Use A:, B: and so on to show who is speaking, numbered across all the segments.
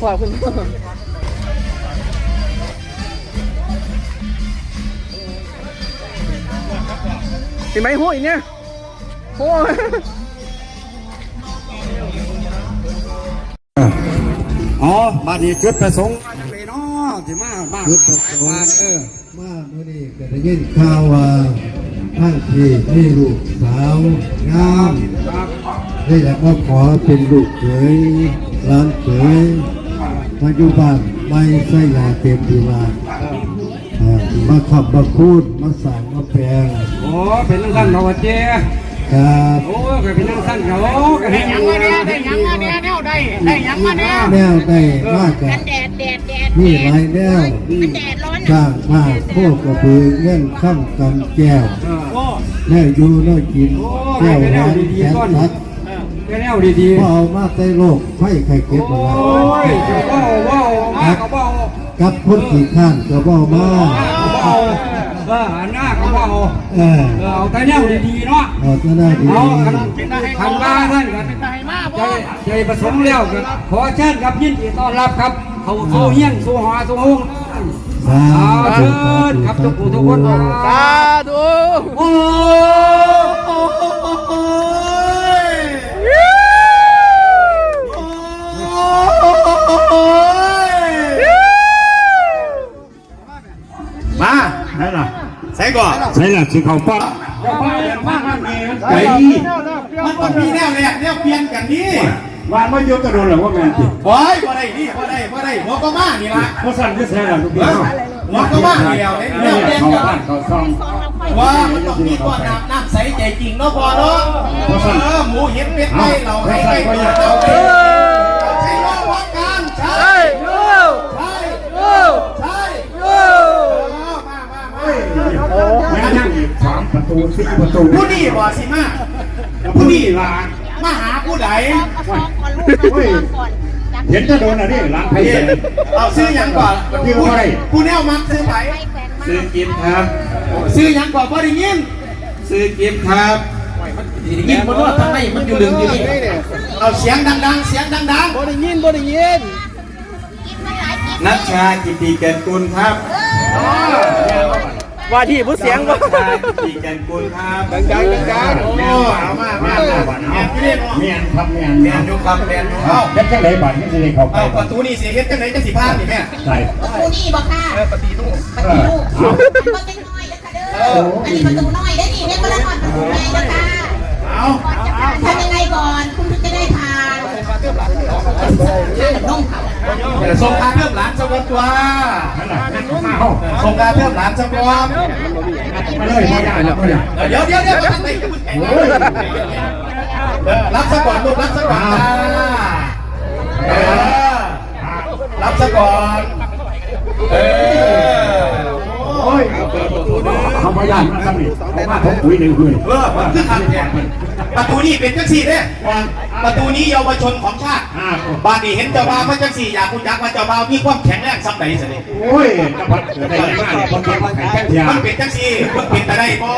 A: อ้พ่อคุณพ่อเห็นไหมโห้อีกเนี่ยโห้
B: อ๋อบัดนี้จุดประสงค์เลยเนาะสิมาบ้าน
C: จุดประสง
B: บ้าน
C: ค์
B: เออ
C: มาเมื่อนี้ก็ได้ยินข่าวว่าท่านที่มีลูกสาวงามได้อยากมาขอเป็นลูกเขยร้านเขย ปัจจุบันไม่ใช่ยาเต็มดีว่าเอ่อมาขับมาคูดมาสั่งมาแปลง
B: โอ้เป็นนังสั้นเราเจ้
C: ครับ
B: โอ้ก็เป็นนังสั้นเขาก็เห็นยังมาเนี่ยได้ยังมาเนี่ยแนวได้ได้ยังมาเนี่ย
C: แนวได้มากกั
D: กันนแดดแดดแดด
C: มีหลายแนว
D: มันแดดร้อน
C: สร้างมากโคกกระบือเงื่อนข้ามกำแก้ว
B: โอ้
C: แน่อยู่น่ากินแก้วหวานแสนสัด
B: เป็นแนวดี
C: พอเอามาใส่โลกไฟไข่เก็บ
B: ๆ
C: มา
B: โอ้
C: แล้ว
B: ยจะเบ้าเบ้ามาก็เบ้า
C: กับพ้นขี่ข้านก็บ่มา
B: ก็เบ้าเออหน้าก็เบ้า
C: เออ
B: เออเอาแต่แนวดีๆเนาะ
C: เอาจะได้ดี
B: เอาคันคันว่าท่านกันใจใจประสงค์แล้วกันขอเชิญครับยินดีต้อนรับครับ เขาสู้เฮี้ยงสู้หอสู้ห้อง
C: สา
B: เอา
C: ธุ
B: เชิญครับทุกผู้ทุกคน
A: สาธุ
B: โอ้มาใช่ล่ะใส่ก่อนใช่ล่ะสิเขาป้ามาข้างนี้ไก่
E: มันต้องมีแนวเนี่ยแนวเปลี่ยนกันนี่
B: วานมาโยกกระโดดหรือว่าแม่นจิ
E: โอ้ยพอได้นี่พอได้พอได้หัวก็มานี่ละ
B: เพราะสั่นจะแซ่ล่ะทุกที
E: หัวก็มานี่แล้วแนวเปลี่ยน
B: เขา
E: กัน
B: บ้านเขาซ่อง
E: ว่ามันต้องมีตัวน้ำน้ำใสใจจริงเนาะพอเนาะเออหมูเห็ดเป็ดไก่เราให้ไก่เรา
B: ตูสี่ประตู
E: ผู้นี่บ่สิมา
B: ผู้นี่ล่ะ
E: มาหาผู้ใด
D: เอาซ้อมก่อนลูกเอาซ้อมก่อนจับ
B: เห็นจะโดนอะไรร้านไผ่เสร็จ
E: เอาซื้อยังก่อนผู้แนวมักซื้อไป
D: ให้แขวนมา
E: ซื้อกินครับ ซื้อยังก่อนพอได้ยินซื้อกินครับยินบนว่าทำไมมันอยู่ลึงอยู่นี่เอาเสียงดังๆ เสียงดัง
A: บ่ได้ยินบ่ได้ยิน
D: กินมันหลายกิน
E: ๆนัชชากิติแกนกุลครับ
A: ว่าที่ผู้เสียงบ่
E: นัชชากิติแกนกุลครับ
A: ดังๆดังๆ
E: โอ้เอามามาแมนอยู่นี่
B: เมียนครับเมียน
E: แมนอยู่ครับแมนอยู่เอา
B: เฮ็ดจังไดบัดนี่สิได้เข้าไป
E: เอาประตูนี่สิเฮ็ดจังไหนจังสิพลาดนี่แม่
B: ใช่
D: ประตูนี่บอกค่ะประตูลูกประตูลูกมันเป็นน้อยนะคะเด้ออันนี้ประตูน้อยได้ดิเรียกว่าละครประตูใหญ่นะคะ
E: เอา
D: ทำยังไงก่อนคุณถึงจะได้ทานทานกับนมค่ะ
E: ส่งการเพิ่มหลานสวัสดีว่า
B: นั่นน่ะมา
E: ส่งการเพิ่มหลานสวัสดี
B: มาเลยมาได้แล้วเนี่ย
E: เดี๋ยวเดี๋ยวเดี๋ยวเยวเดี๋ยวรับซะก่อนลูกรับซะก่อนเออรับซะก่อนเออ
B: โอ้ยเขาบ่ย่านนะครับนี่มาทบคุยหนึ่งคืน
E: เออมันคือทางเนี่ยประตูนี้เป็นจังสี่เนี่ยประตูนี้เยาวชนของชาติบ้านนี้เห็นเจ้าบ่าวมาจังสี่อยากคุณจักว่าเจ้าบ่าวมีความแข็งแรงสักไหนสิ
B: โอ้ยจะพัดเกิดได้ยังไงคนแข็งแข็งทีย
E: มันเป็นจังสี่มันเป็นแต่ได้บ่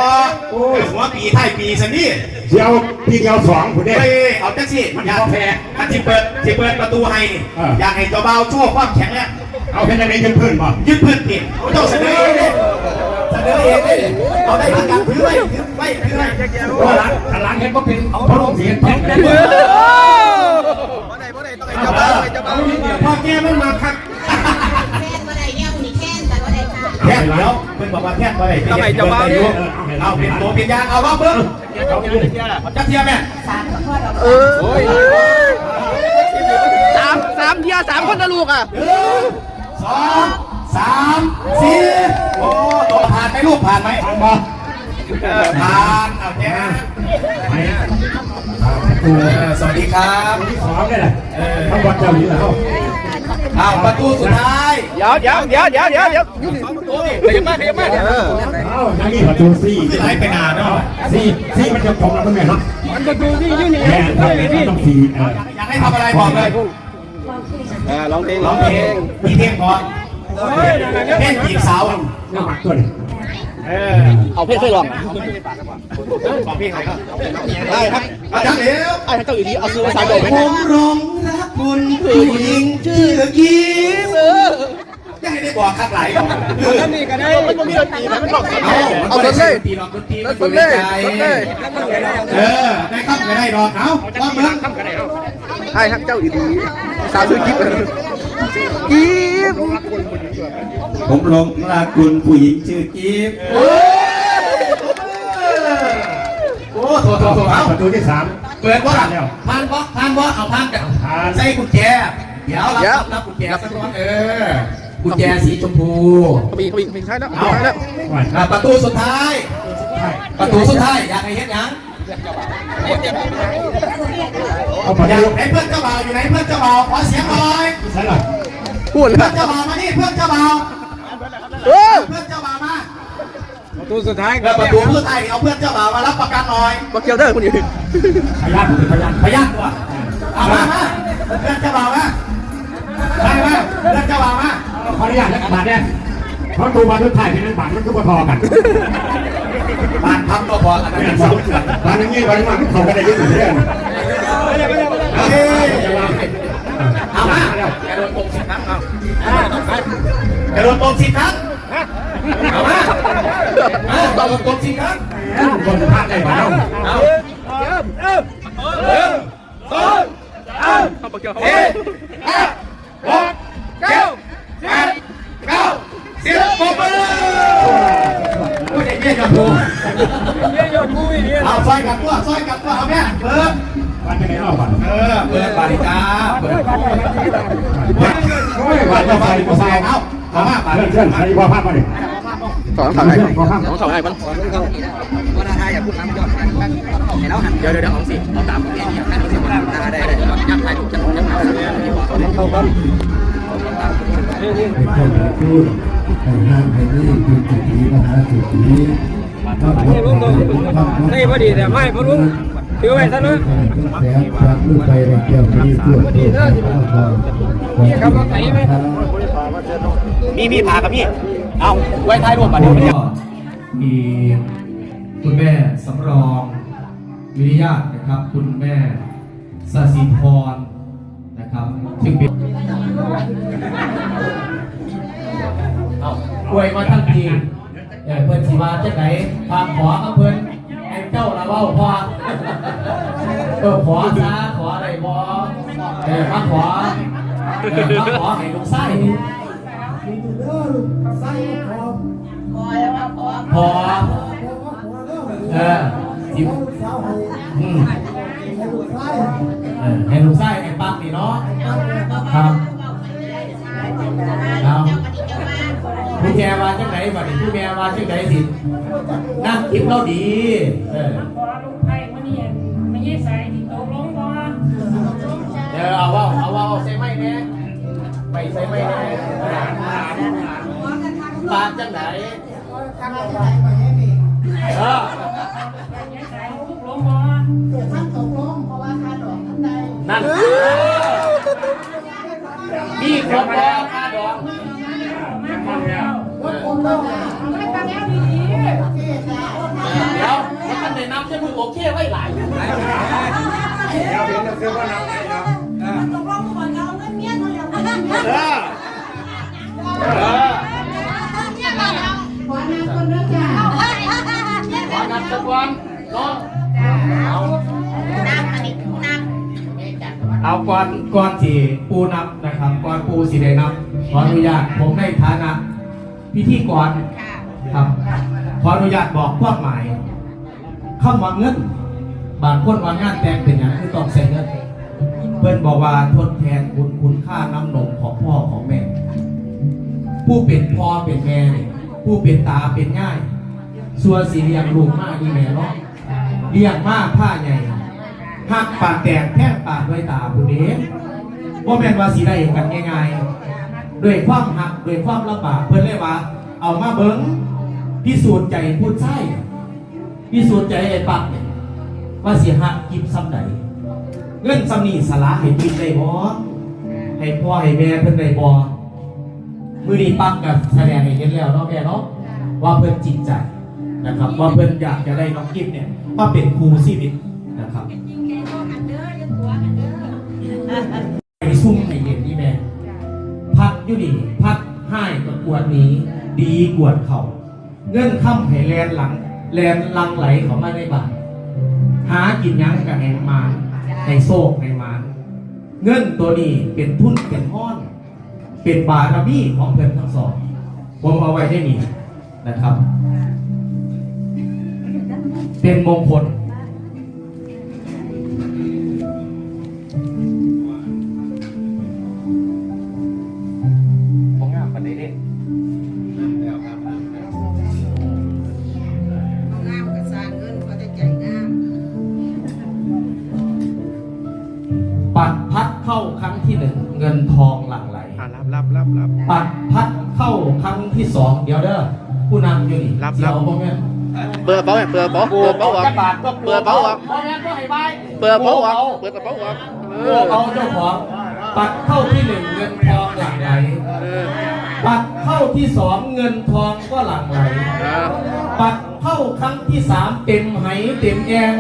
E: โอ้ยหัวปีท้ายปีสินี่
B: เดียวพี่เดียวสองผู้เด้
E: เฮ้ยเอาจังสี่อยากแพ้ถ้าที่เปิดที่เปิดประตูให้อยากให้เจ้าบ่าวโชว์ความแข็งแรง
B: เอาเป็นอะไรกันเพื่อนบ่
E: ยึดพื้นผิดเจ้าเสนอเองเลยเสนอเองเลยเอาได้ทางการถือไว้ถือไว้ถือไว้
B: ว่าหลังหลังเห็นว่าเป็นพระองค์เสียงแข็งแข็ง
A: โอ้
E: เจ้าบ่าวเจ้าบ่าวพ่อแกมันมาคัก
D: แค่ว่าได้เนี่ยคุณนี่แค่แต่ว่าได้ค่ะ
E: แค่เดี๋ยวเพิ่นบอกว่าแค่บ่ได้เอาเป็นตัวเป็นยางเอาว่าเบิ่งจักเทียแม่
D: สามขอโทษเรา
A: เออสามสามเทียสามคนนะลูกอะ
E: หนึ่ง สองสามสี่โอ้ตัวผ่านไหมลูกผ่านไหม
B: ทางบ่
E: ผ่านเอาแก
B: ไป
E: สวัสดีครับ
B: ที่สองนี่แหละทั้งวัดเจ้าอยู่แล้ว
E: เอาประตูสุดท้าย
A: เดี๋ยวเดี๋ยวเดี๋ยวเดี๋ยวเดี๋ยวเดี๋ยวขยับมาขยับมาเออ
B: เอ้าอย่างนี้ประตูสี่
E: ที่ไหลไปนานเนาะ
B: สี่สี่มันจะตรงแล้วแม่ครับ
A: มันประตูนี่อยู่นี่
B: แม่ครับต้องสี่เออ
E: อยากให้ทำอะไรบอกเลย
A: อ่าร้องเพลง
E: ร้องเพลงมีเพลงพอเพลงจีบสาว
B: น้ำหมักตัวนี้
A: เอาเพลงเคยลอง
F: ได้ครับอาจารย์เหลว
A: ไอ้เจ้าอยู่ดีเอาซื้อภาษาโดไหม
F: ผมหลงรักคุณผู้หญิงชื่อกีฟจะให้ได้บอกข้างหลายก่อน
A: นั่นนี่ก็ได้มันไม่มีดนตรีมันบอก
F: เอา
A: เอา
F: เอา
A: ส
F: ส
A: น
F: น
A: เล
F: เลยยตีลองดนตรี
A: เอา
F: มัน
A: ส
F: อยู่
A: น
F: ใน
A: เลย
F: ใจ
A: สนเลย
F: เออได้ครับก็ได้ดอกเอาว่าเมือง
A: ไอ้ฮักเจ้าอยู่ดีสาวซื้อกิ๊บกิ๊บ
G: ผมหลงรักคุณผู้หญิงชื่อกิฟต์
F: โอ้โถโถโถเอา
G: ประตูที่สาม
F: เปิดว่าผ่านบ่ผ่านบ่เอาผ่านกันใส่กุญแจเดี๋ยวรับรับกุญแจสักก้อนเออกุญแจสีชมพู
A: เขามีเขามีเขามีใช่แล้วใช่แล้ว
F: อะประตูสุดท้าย ประตูสุดท้ายอยากให้เห็นยัง
G: เอาประ
F: อยา
G: ตู
F: กให้เพื่อนเจ้าบ่าวอยู่ไหนเพื่อนเจ้าบ่าวขอเสียงหน่อย
G: ใช่หรอ
A: พูดเล
F: เพื่อยนเจ้าบ่าวมานี่เพื่อนเจ้าบ่าว
A: โอ้
F: เพื่อนเจ้าบ่าวมา
G: ประตูสุดท้าย
F: แล้วประตูสุดท้ายเอาเพื่อนเจ้าบ่าวมารับประกันหน่อย
A: มาเกี่ยวเด้อคุณอยู่
G: พยานผมเป็นพยาน
F: พยักตัวเอามามาเพื่อนเจ้าบ่าวมาไปมาเพื่อนเจ้าบ่าวมา
G: ขออนุญาตแล้วบาทเนี่ยเพราะตัวบาททุกท่ายเป็นนั้นบาทมันก็พอกัน
F: บ้านพักก็พออันนั้นเป็นสอง
G: บาทนี้บ้าทนี้มันเขากันได้ยุ่งเรื่อง
F: เฮ้ยเอามากระโดดตรงสิครับเอากระโดดตรงสิครับเอามากระโดดตรงสิครับ
G: คนพลาดได้บ้าง
F: เอา
A: เขาบอกเกี่ยวเขา
F: เฮ้ยห้าหกเจ็ดแปดเก้าสิบหกไป มมือโอ้ยเยี่ยมพูเอาซอยกับตัวซอยกับตัวเอาแม่เปิด
G: วันจะไหนรอบก่อน
F: เออเปิดบาริกาเปิด
G: โอ้ยวันจะไปก็ไป
F: เอาเอามาบา
G: เพื่อนเพื่อนใครพอภาพมาดิ
A: สองสาวไอ้สองสาวไอ้มันเดี๋ยาบแล้วหันเดี๋ยวเดี๋ยวเอาสิเอาตามผมเองได้ได้ได้ยักษ์ไทยถูกจังยักษ์ไทย
C: เป็นคน แต่ห้ามให้นี่คือจุดนี้มหาจุดนี้ถ้าผมไม่พอดีแต่ไม่พอรู้ถือไว้ซะนะแสงพระลูกไปในแก้วนี้ตัวตัวนี่ครับว่าไหนไหม
A: มีมีพากับพี่เอาไว้ท้ายรวมมาเดี๋ยว
F: ก็มีคุณแม่สำรองวิริยะนะครับ คุณแม่สศิพรนะครับซึ่งเป็น เอาอวยมาทั้งทีเออเพิ่นสิมาจังไหนพาขอกับเพิ่นไอ้เจ้าละเว้าพอเออขอซะขออะไรบ่เออมาขอเออมาขอให้ลูกไส้
D: พอแล้วว่าพอ
F: พอเออสิอืมให้ลูกไส้ไอ้ปั๊กนี่เนาะครับเอา ผู้แกว่าจังไหนบัดนี้ผู้แม่ว่าจังไหนสินั่งคิดเราดี เออ
H: ขอลูกไผ่มาเนี่ยไม่ใช่สายที่ตกลงบ่
F: เดี๋ยวเอาว่าเอาว่าเอาใส่ไม้แน่ไปใส่ไม้แน่ปากจังไหนเออ
H: ไม่ใช่สายตกลงบ่
F: นั่นมีครบแล้วค่าดอง
H: ไม่ทำ แล้วดี
F: เดี๋ยวมันในน้ำจะมึงโอเคไว้หลาย
D: ตกลงก่อนเอาเงินเมียมาแล้วเงินเมีย
F: เออเออ
D: เนี่ยมาแล้วขอน้ำคนเด้อจ้า
F: ขอนับสักวันเนาะเอา
D: น้ำอันนี้น้ำ
F: เอาก่อนก่อนที่ปูนับนะครับก่อนปูสิได้นับขออนุญาตผมในฐานะ พิธีกรครับ ขออนุญาตบอกความหมายคำว่าเงิน บางคนว่างานแต่งเป็นอย่างคือต้องใส่เงินเพื่อนบอกว่าทดแทนคุณคุณค่าน้ำนมของพ่อของแม่ ผู้เป็นพ่อเป็นแม่เนี่ยผู้เป็นตาเป็นง่าย ส่วนสีเลี้ยงลูกมากดีแม่เนาะเลี้ยงมากผ้าใหญ่หักปากแตกแท่งปากด้วยตาผู้เด็กว่าแม่นว่าสีได้กันง่ายๆ ด้วยความหักด้วยความลำบากเพื่อนเลยว่า เอามาเบิ้งพิสูจน์ใจพูดใช่พิสูจน์ใจไอ้ปักเนี่ยว่าสีหักกินซ้ำไหนเงินสำนีสละให้กินได้บ่ให้พ่อให้แม่เพิ่นได้บ่มือนี้ปักกับแสดงให้เห็นแล้วเนาะแม่เนาะว่าเพื่อนจริงใจนะครับ ว่าเพื่อนอยากจะได้น้องกิฟเนี่ยมาเป็นครูชีวิตนะครับไปซุ่มให้เย็นนี่แม่พัก อยู่นี่พักให้กับกวดนี้ ดีกวดเขาเงื่อนค่ำให้แลนหลัง แลนลังไหลเขามาในบ้านหากินยังกับแหงมานให้โซกในมานเงื่อนตัวนี้เป็นทุนเป็นห้อน เป็นบารมีของเพื่อนทั้งสองผมเอาไว้ได้นี่นะครับ เป็นมงคล
D: รั
G: บรับรับรับ
F: ปัดพัดเข้าครั้งที่สองเดี๋ยวเด้อผู้นำอยู่นี่
G: รับ
F: เสียว
G: รับ
F: พวกเนี้ย
G: เปิดเป๋าเปิดเป๋าเปิดเป๋าออก
F: บาทก็
G: เปิดเป๋าออก
F: พ่อแม่ก็ให้ไป
G: เปิดเป๋าออกเปิดกระเป๋าออกเอ
F: ตัว
G: อ
F: เอาเจ้าของปัดเข้าที่หนึ่งเงินทองหลั่งไหล
G: เออ
F: ปัดเข้าที่สองเงินทองก็หลั่งไหล
G: เออ
F: ปัดเข้าครั้งที่สามเต็มไหเต็มแกง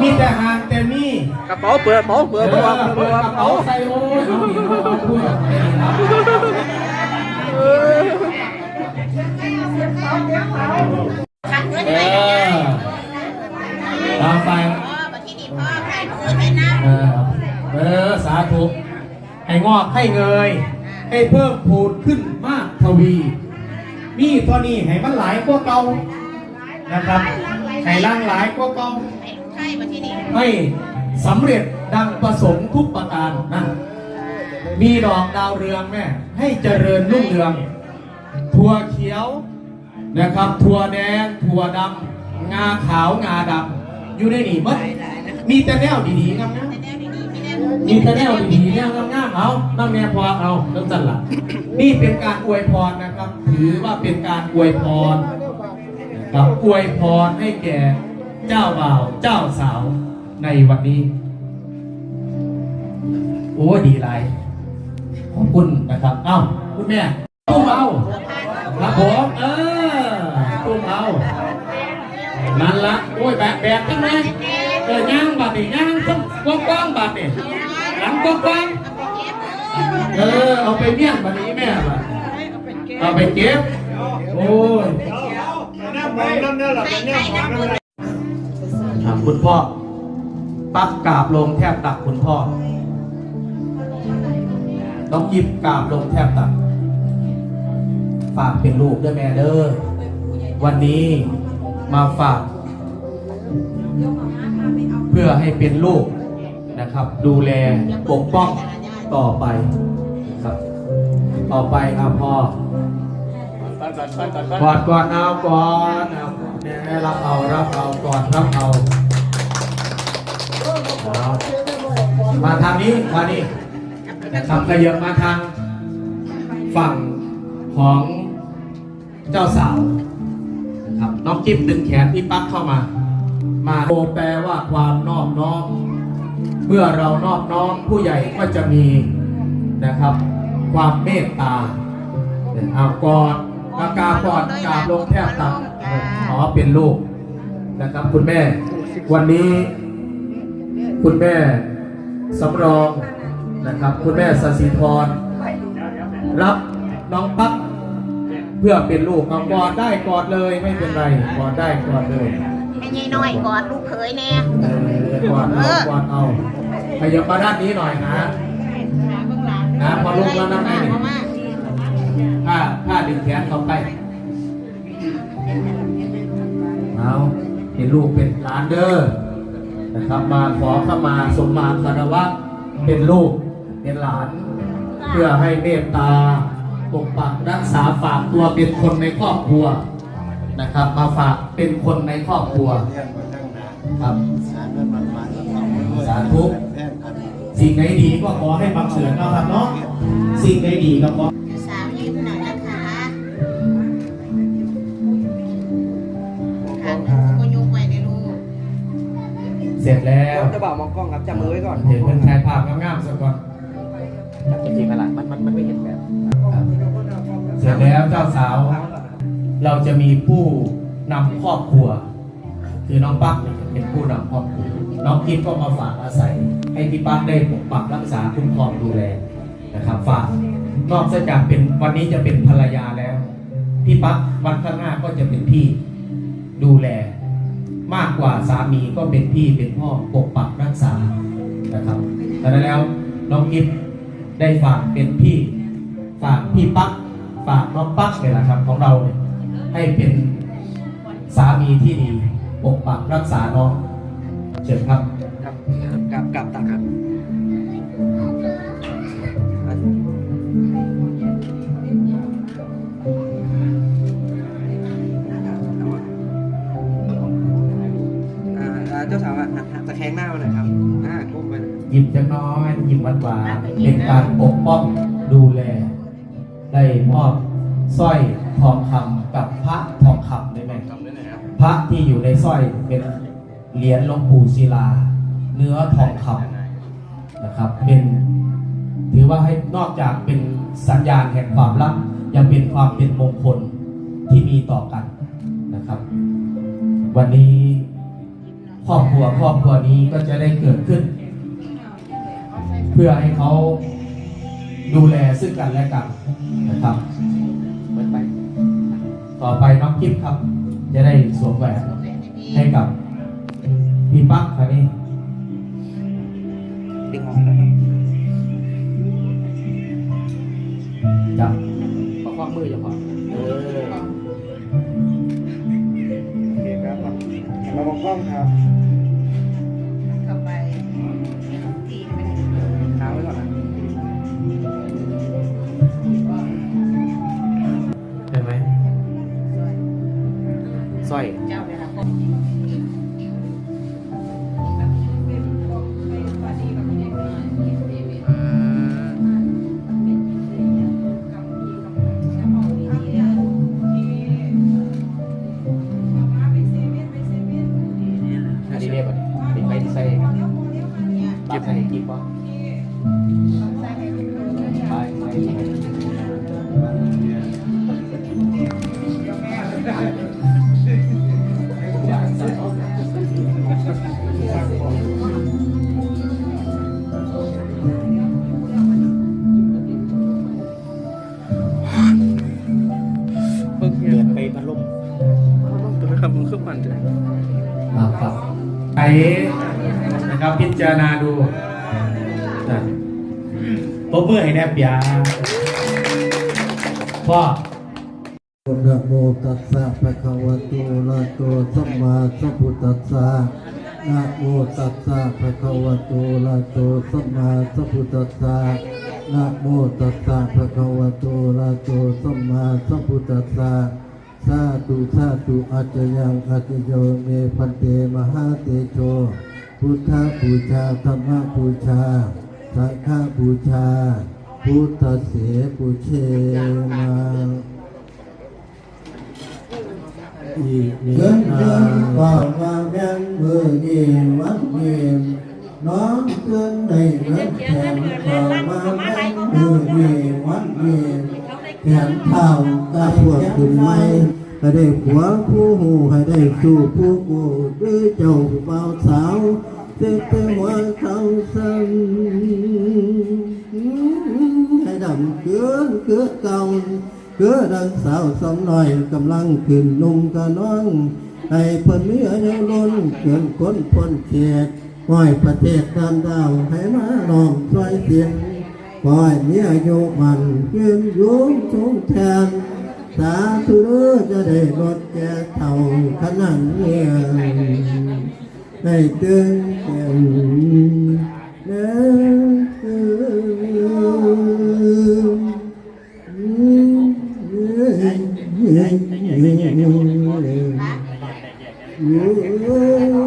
F: มีแต่หางแต่มี
G: กระเป๋าเปิดเป๋าเปิดเป๋าออก
F: เปิ
G: เปิ
F: ด
G: ด
F: กระเป๋าใส่โอ้ย เอาดิเอาพูดแบบนี้นะ
G: เออ
D: คันเงิน
F: เอ
D: ให้ได้
F: อตามไป
D: พ่อมาที่นี่พ่อให้มือให้น้
F: เออเออสาธุให้งอกให้เงย ให้เพิ่มพูนขึ้นมากทวี มีตัวนี้ให้มันหลายกว่าเก่านะครับให้ล่างหลายกว่าเก่าำ
D: ให้ลูกไข่มาที่นี่
F: ให้สำเร็จดังประสงค์ทุกประการนะ มีดอกดาวเรืองแม่ให้เจริญรุ่งเรือง ถั่วเขียวนะครับ ถั่วแดง ถั่วดำงาขาวงาดำอยู่ในนี่หมัดมีแต่แนวดีๆงาม
D: แต่แนวดีๆมีแนว
F: ๆมีแต่แนวดีๆแนวงามๆเอาน้ำแนวพอเอาน้ำจันละนี่เป็นการอวยพรนะครับ ถือว่าเป็นการอวยพรนะครับอวยพรให้แก่เจ้าบ่าวเจ้าสาวในวันนี้ โอ้ดีไร ขอบคุณนะครับเอ้าคุณแม่ตุ้มเอาครับผมเออตุ้มเอานั่นละโอ้ยแบกแบกขึ้นไหมเออย่างบาดนี่ย่างต้องกว้างกว้างบาดนี่หลังกว้างกว้างเออเอาไปเมี่ยงบาดนี้แม่บาเอาไปเก็บโอ้ย
D: ให้ให้น้ำมือ
F: ถามคุณพ่อปักกาบลงแทบตักคุณพ่อ ต้องหยิบกราบลงแทบตักฝากเป็นลูกด้วยแม่เด้อวันนี้มาฝาก เพื่อให้เป็นลูกนะครับ ดูแลปกป้องต่อไปครับ ต่อไปครับพ่อกอดก่อนเอาก่อนเอาแม่รับเอารับเอาก่อนรับเอาเอามาทางนี้มานี่ นะครับขยับมาทางฝั่งของเจ้าสาวนะครับน้องจิ๊บดึงแขนพี่ปั๊กเข้ามา มาโอแปลว่าความนอบน้อมเมื่อเรานอบน้อมผู้ใหญ่ก็จะมีนะครับ ความเมตตาเอากอดกากากอดกาบลงแทบตักขอเป็นลูกนะครับคุณแม่ วันนี้ คุณแม่สำรอง นะครับ คุณแม่สศิธรรับน้องปั๊กเพื่อเป็นลูกเอากอดได้กอดเลยไม่เป็นไรกอดได้กอดเลย
D: ให้ยายน้อยกอดลูกเขยแน่
F: เออกอดเอากอดเอาขยับมาด้านนี้หน่อยนะนะพอลูกแล้วนะแม่
D: มามา
F: ผ้าผ้าดึงแขนเขาไปเอาเป็นลูกเป็นหลานเด้อนะครับมาขอเข้ามาสมมาคารวะเป็นลูก เป็นหลาน เพื่อให้เมตตาปกปักรักษาฝากตัวเป็นคนในครอบครัวนะครับ มาฝากเป็นคนในครอบครัวครับสาธุสิ่งไหนดีก็ขอให้บังเกิดเนาะครับเนาะสิ่งไหนดีก็ขอ
D: สาวยืนหน่อยนะคะค่ะก็ยกไว้ในลูก
F: เสร็จแล้ว
A: จะบอกมองกล้องครับจับมือไว้ก่อน
F: เห็นเป็นชายภาพงามๆสักก่อน
A: จริงๆขนาดมันมันมันไม่เห็นแบบ
F: เสร็จแล้วเจ้าสาว เราจะมีผู้นำครอบครัว คือน้องปั๊กเป็นผู้นำครอบครัวน้องกิฟก็มาฝากอาศัย ให้พี่ปั๊กได้ปกปักรักษาคุ้มครองดูแลนะครับฝากนอกจากเป็นวันนี้จะเป็นภรรยาแล้วพี่ปั๊กวันข้างหน้าก็จะเป็นพี่ดูแล มากกว่าสามีก็เป็นพี่เป็นพ่อปกปักรักษานะครับดังนั้นแล้วน้องกิฟ ได้ฝากเป็นพี่ฝากพี่ปั๊กฝากน้องปั๊กเนี่ยแหละครับของเราเนี่ยให้เป็นสามีที่ดีปกปักรักษาน้องเชิญครับ
A: ครับกลับกลับ ยิ้ม
F: จะน้อย ยิ้มหวานหวานๆเป็นการปกป้องดูแล ได้มอบสร้อยทองคำกับพระทองคำได้ไหม
A: ทำได้ไหนครับ
F: พระที่อยู่ในสร้อยเป็นเหรียญหลวงปู่ศิลา เนื้อทองคำนะครับ เป็นถือว่าให้นอกจากเป็นสัญญาณแห่งความรักยังเป็นความเป็นมงคลที่มีต่อกันนะครับ วันนี้ครอบครัวครอบครัวนี้ก็จะได้เกิดขึ้น เพื่อให้เขาดูแลซึ่งกันและกันนะครับเหมือนไป ต่อไปน้องกิฟครับ จะได้สวมแหวนให้กับพี่ปั๊กครับนี่
A: ดึงออกนะครับ
F: จับ
A: ประคองมืออย่าพอเออโอเคครับมามองกล้องครับ สร้อย
D: เจ้าเวาพบ
A: อัน
F: จารณาดูนะตบมือให้แนบยาพ่อ
C: นะโมตัสสะภะคะวะโตอะระหะโตสัมมาสัมพุทธัสสะนะโมตัสสะภะคะวะโตอะระหะโตสัมมาสัมพุทธัสสะนะโมตัสสะภะคะวะโตอะระหะโตสัมมาสัมพุทธัสสะสาธุสาธุอาจยังอาจโยเมพันเตมหาเตโช พุทธบูชาธรรมบูชาสังฆบูชา พุทธเสปุเชมาอีเดินเดินก่อนมาแม่นมือนี่วันนี้น้องเกินในเงินแทนก่อนมาแม่นมือนี่วันนี้แทนเท่ากระพวกขึ้นไม่ ให้ได้ผัวผู้หูให้ได้สู่ผู้กูด้วยเจ้าเบาสาวเต็มเต็มหัวเขาสั่นให้ดำเกินเกิดเก่าเกิดดังสาวสองน้อยกำลังขึ้นนุ่งกะน้องให้เพิ่นมีอายุล้นเกินคนพ้นเขตห้อยประเทศดานดาวให้มาน้อมช่วยเสียงปล่อยมีอายุมันยืนยุ่งชงแทน สาธุเด้อจะได้ลดแก่เท่าขนาดเนี้ยได้เตือนแก่เด้กู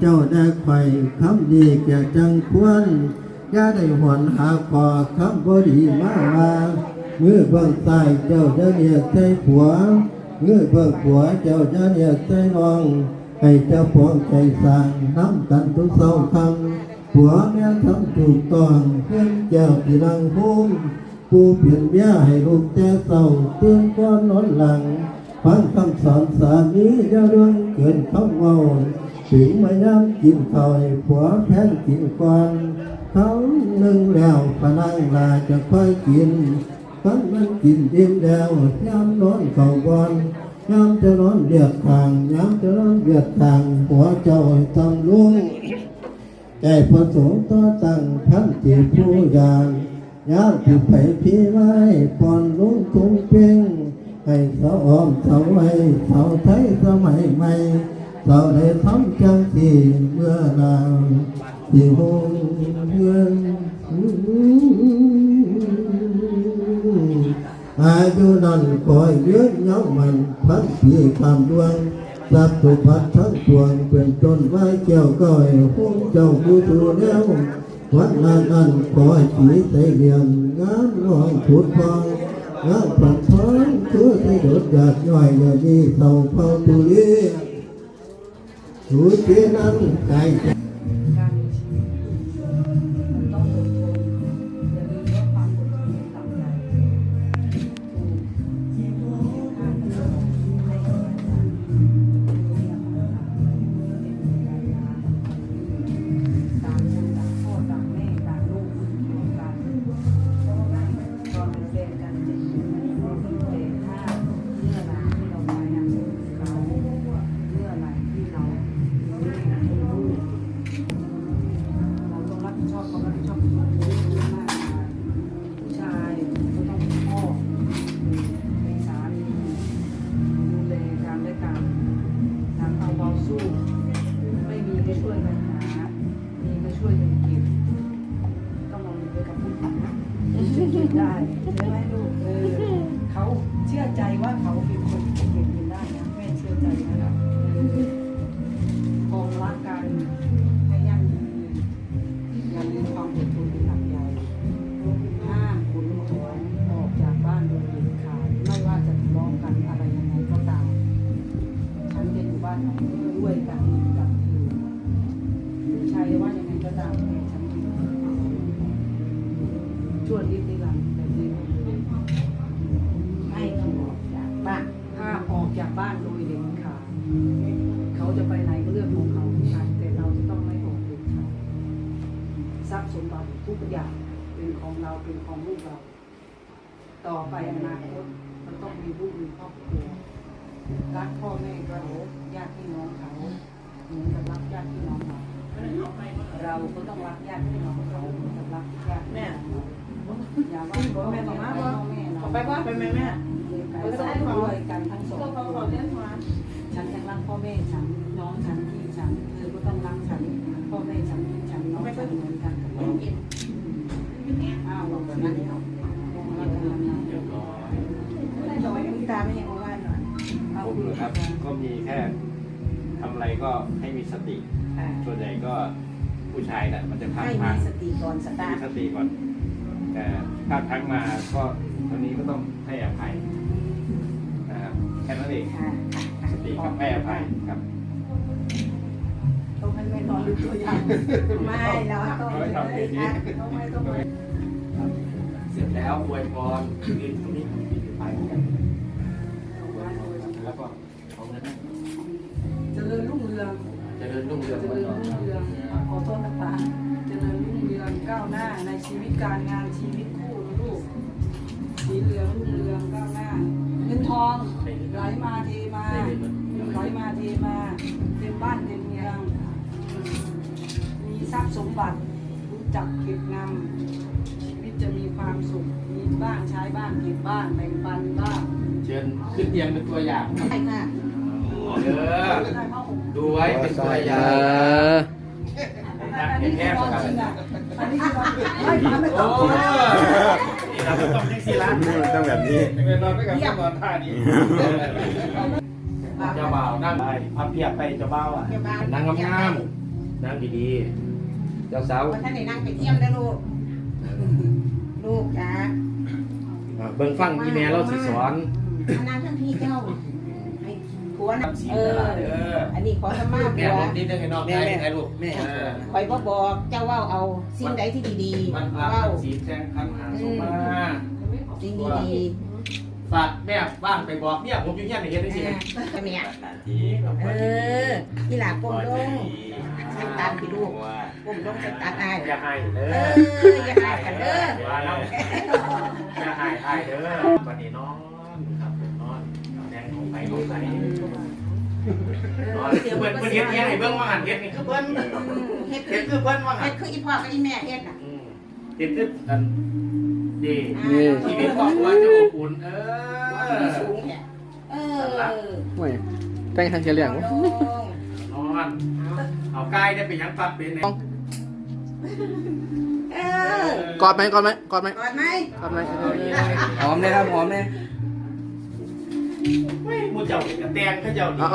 C: เจ้าได้ไข่คำดีแก่จังควรอย่าได้หวนหาขอคำบดีมาว่ามือเบื้องใต้เจ้าจะเรียกใจผัวเมื่อเบื้องขวเจ้าจะเรียกใจน้องให้เจ้าพร้อมใจสั่งน้ำกันทุกเศร้าคำผัวแม่ทำถูกต้องเพื่อนเจ้าที่นั่งหุ้มปูเปลี่ยนเมียให้ลูกแต่เศร้าตื่นก้อนนอนหลังฟังคำสอนสามีอย่าเรื่องเกินคำเมา ถึงมาย้ำกินข้าวให้ผัวแพ้นกินก่อนเขาหนึ่งแล้วพนังลาจะค่อยกินฟังมันกินอิ่มแล้วย้ำนอนเข่าบอนย้ำจะนอนเบียดทางย้ำจะนอนเบียดทางหัวเจ้าให้ตำลุงใจพระสงฆ์ต่อตั้งพันจีผู้ยางยามที่ไปพี่ไว้ปอนลุงทุ่งเพ่งให้เสาอ้อมเสาไว้เสาไทยสมัยใหม่ เสาได้ทำจังที่เมื่อนางที่หงเมืองอายุนั้นคอยยืนยาวมันพันปีความดวงสัตว์ทุกพัดทั้งปวงเป็นต้นไว้เกี่
I: บ้านโดยเด็ดขาดเขาจะไปไหนก็เรื่องของเขาผู้ชายแต่เราจะต้องไม่ออกเด็ดขาดทรัพย์สมบัติทุกอย่างเป็นของเราเป็นของลูกเรา ต่อไปอนาคตมันต้องมีลูกมีครอบครัวรักพ่อแม่เขาญาติพี่น้องเขาเหมือนกับรักญาติพี่น้องเราเราก็ต้องรักญาติพี่น้องเขาเหมือนกับรักญาติพี่องเราอย่าว่าพ่อแม่ต่อมาพ่อแม่เรา
H: ไปว่าไปแม่แม่
I: ก็ต้องด้วยกันทั้งสองคนฉันยังรักพ่อแม่ฉันน้องฉันพี่ฉันเธอก็ต้องรักฉันพ่อแม่ฉันพี่ฉันน้องฉันเหมือนกันกับเราอ้าวบอกแบบนั้นเอารักกันนะไม่ต้องตาไม่ยังว่าหน่อย
G: ผมเหรอครับ ก็มีแค่ทำอะไรก็ให้มีสติส่วนใหญ่ก็ผู้ชายน่ะมันจะพลา
I: ให้
G: พลั
I: มีสติก่อนสตาร์ท
G: สติก่อนแต่พลาพังมาก็ตอนนี้ก็ต้องให้อภัย แค่นั้นเอง
I: ค่ะ
G: สติกับให้อภัยครับ
I: ต้องให้แม่นอนดูตัวอย่างไม่เราต้องไม่ต้องไม่ต้องไม่ต้อง
A: เสร็จแล้วอวยพรยืนตรงนี้ไปกันแล้วก็เอาเงิน
I: เจริญรุ่งเรือง
A: เจะเดินรุ่งเรือง
I: เจริญรุ่งเรืองขอโทษนะตาเจริญรุ่งเรืองก้าวหน้าในชีวิตการงานชีวิต ไหลมาเทมาไหลมาเทมาเต็มบ้านเต็มเมือง มีทรัพย์สมบัติรู้จักเก็บงำชีวิตจะมีความสุขมีบ้างใช้บ้างเก็บบ้างแบ่งปันบ้าง
A: เชิญขึ้นเตียงเป็นตัวอย่าง
I: ใช่ค่ะ
A: เออดูไว้เป็นตัวอย่าง
I: อันนี้คือความจริงอะอันนี้คือความไม่ถามไม่ต
A: โอ้
I: อบ นะ
A: นี่เราต้องยังสี่ล้าน
C: ต้องแบบนี้
G: เงินนอนไม่กับนอนท่านี้
A: เจ้าบ่าวนั่งไปพับเพียบไปเจ้าบ่าวอะนั่งงามๆนั่งดีๆ
B: เจ้าสาว
D: ว่าท่านได้นั่งไปเที่ยมได้อลูก ลูกจ้า
F: อ่าเบิ่งฟังอีเมลเราสิสอน
D: มานั่งทั้งพี่เจ้าให้ ผัวนะเออ
F: เด้อ
D: อันนี้ขอสมา
F: แม่
D: ผัว
F: ผมนิดนึงให้น้อง
A: แม่
F: ได้
A: แม่
F: ให้ลูก
A: แม่
F: เออ
D: คอยบ่บอกเจ้าเว่าเอาสิ่งใดที่ดี
F: มัน
D: ๆ
F: พา
D: เว้า
F: สีแจ้งคันหาสมมา
D: สิ่งดี
F: ฝากแม่บ้านไปบอกเนี่ยผมอยู่เฮียนในเฮ็ดได้
D: ๆ
F: สิ
D: อ่าก็เนี่ยเออนี่ล่ะก้มลง ใส่ตามพี่ลูกก้มลงใส่ตาอาย
F: อย่าให้เด้
D: เอ
F: อ
D: ออย่าอายกันเด้อ
F: ว่าแล้วอย่าให้ให้เด้อวันนี้นอนครับนอนแดงของ ไปของไปเพิ่นเพิ่นเฮ็ดเฮียให้เบิ่งว่าหันเฮ็ดนี่คือเพิ่น
D: เฮ็ด
F: เฮ็
D: คื
F: ด
D: อ
F: คือเพิ่นว่าหั
D: เฮ็
F: น
D: ดคืออีพ่อกับอีแม่เฮ็ดน่ะ
F: เฮ็ดคืออันดี
D: อ่า
F: ชีวิตครอบครัวจะอบอุ่นเออ
D: มีสูงเนี่ยเออ
A: ไม่แต่งทางเฉลี่ยง
D: ลง
F: นอนเอากายได้เป็นหยังปรับเป็นเนี่ย
D: เออก
A: อดไหมกอดไหมกอดไหม
D: กอดไหม
A: กอดไหม
B: หอมเลยครับหอมเลย ไมู
F: เจ้ากับแตงเขาเจ้านี่
A: เอา